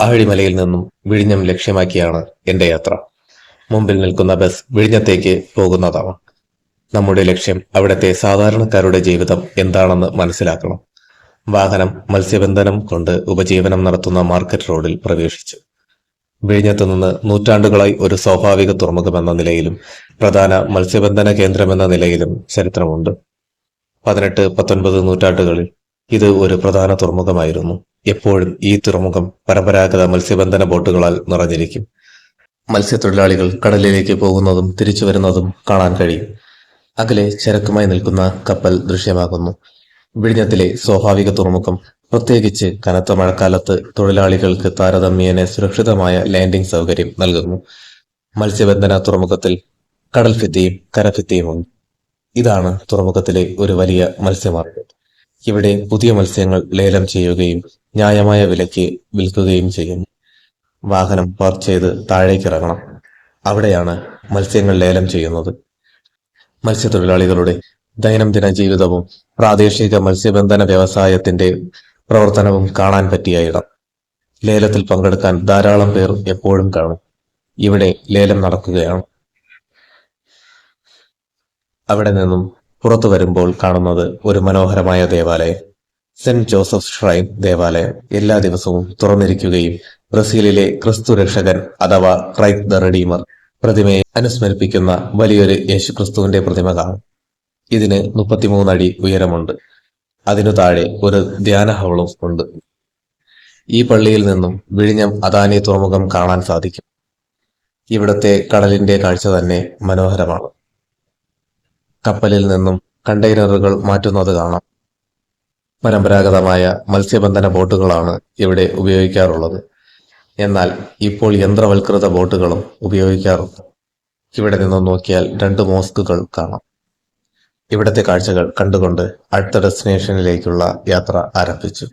ആഴിമലയിൽ നിന്നും വിഴിഞ്ഞം ലക്ഷ്യമാക്കിയാണ് എന്റെ യാത്ര. മുമ്പിൽ നിൽക്കുന്ന ബസ് വിഴിഞ്ഞത്തേക്ക് പോകുന്നതാണ് നമ്മുടെ ലക്ഷ്യം അവിടുത്തെ സാധാരണക്കാരുടെ ജീവിതം എന്താണെന്ന് മനസ്സിലാക്കണം. വാഹനം മത്സ്യബന്ധനം കൊണ്ട് ഉപജീവനം നടത്തുന്ന മാർക്കറ്റ് റോഡിൽ പ്രവേശിച്ചു. വിഴിഞ്ഞത്ത് നിന്ന് നൂറ്റാണ്ടുകളായി ഒരു സ്വാഭാവിക തുറമുഖമെന്ന നിലയിലും പ്രധാന മത്സ്യബന്ധന കേന്ദ്രമെന്ന നിലയിലും ചരിത്രമുണ്ട്. പതിനെട്ട് പത്തൊൻപത് നൂറ്റാണ്ടുകളിൽ ഇത് ഒരു പ്രധാന തുറമുഖമായിരുന്നു. എപ്പോഴും ഈ തുറമുഖം പരമ്പരാഗത മത്സ്യബന്ധന ബോട്ടുകളാൽ നിറഞ്ഞിരിക്കും. മത്സ്യത്തൊഴിലാളികൾ കടലിലേക്ക് പോകുന്നതും തിരിച്ചു വരുന്നതും കാണാൻ കഴിയും. അകലെ ചരക്കുമായി നിൽക്കുന്ന കപ്പൽ ദൃശ്യമാകുന്നു. വിഴിഞ്ഞത്തിലെ സ്വാഭാവിക തുറമുഖം പ്രത്യേകിച്ച് കനത്ത മഴക്കാലത്ത് തൊഴിലാളികൾക്ക് താരതമ്യേന സുരക്ഷിതമായ ലാൻഡിംഗ് സൗകര്യം നൽകുന്നു. മത്സ്യബന്ധന തുറമുഖത്തിൽ കടൽ ഭിത്തിയും കരഫിത്തിയുമുണ്ട് ഇതാണ് തുറമുഖത്തിലെ ഒരു വലിയ മത്സ്യമാർക്കറ്റ് ഇവിടെ പുതിയ മത്സ്യങ്ങൾ ലേലം ചെയ്യുകയും ന്യായമായ വിലയ്ക്ക് വിൽക്കുകയും ചെയ്യും വാഹനം പാർക്ക് ചെയ്ത് താഴേക്ക് ഇറങ്ങണം അവിടെയാണ് മത്സ്യങ്ങൾ ലേലം ചെയ്യുന്നത്. മത്സ്യത്തൊഴിലാളികളുടെ ദൈനംദിന ജീവിതവും പ്രാദേശിക മത്സ്യബന്ധന വ്യവസായത്തിന്റെ പ്രവർത്തനവും കാണാൻ പറ്റിയ ഇടം. ലേലത്തിൽ പങ്കെടുക്കാൻ ധാരാളം പേർ എപ്പോഴും കാണും. ഇവിടെ ലേലം നടക്കുകയാണ്. അവിടെ നിന്നും പുറത്തു വരുമ്പോൾ കാണുന്നത് ഒരു മനോഹരമായ ദേവാലയം. സെന്റ് ജോസഫ് ഷ്രൈൻ ദേവാലയം എല്ലാ ദിവസവും തുറന്നിരിക്കുകയും ബ്രസീലിലെ ക്രിസ്തു രക്ഷകൻ അഥവാ ക്രൈസ്റ്റ് ദ റെഡീമർ പ്രതിമയെ അനുസ്മരിപ്പിക്കുന്ന വലിയൊരു യേശുക്രിസ്തുവിന്റെ പ്രതിമ കാണും ഇതിന് മുപ്പത്തിമൂന്ന് അടി ഉയരമുണ്ട്. അതിനു താഴെ ഒരു ധ്യാന ഹവളും ഉണ്ട്. ഈ പള്ളിയിൽ നിന്നും വിഴിഞ്ഞം അദാനി തുറമുഖം കാണാൻ സാധിക്കും. ഇവിടത്തെ കടലിന്റെ കാഴ്ച തന്നെ മനോഹരമാണ്. കപ്പലിൽ നിന്നും കണ്ടെയ്നറുകൾ മാറ്റുന്നത് കാണാം. പരമ്പരാഗതമായ മത്സ്യബന്ധന ബോട്ടുകളാണ് ഇവിടെ ഉപയോഗിക്കാറുള്ളത്. എന്നാൽ ഇപ്പോൾ യന്ത്രവൽകൃത ബോട്ടുകളും ഉപയോഗിക്കാറുണ്ട്. ഇവിടെ നിന്ന് നോക്കിയാൽ രണ്ട് മോസ്കുകൾ കാണാം. ഇവിടത്തെ കാഴ്ചകൾ കണ്ടുകൊണ്ട് അടുത്ത ഡെസ്റ്റിനേഷനിലേക്കുള്ള യാത്ര ആരംഭിച്ചു.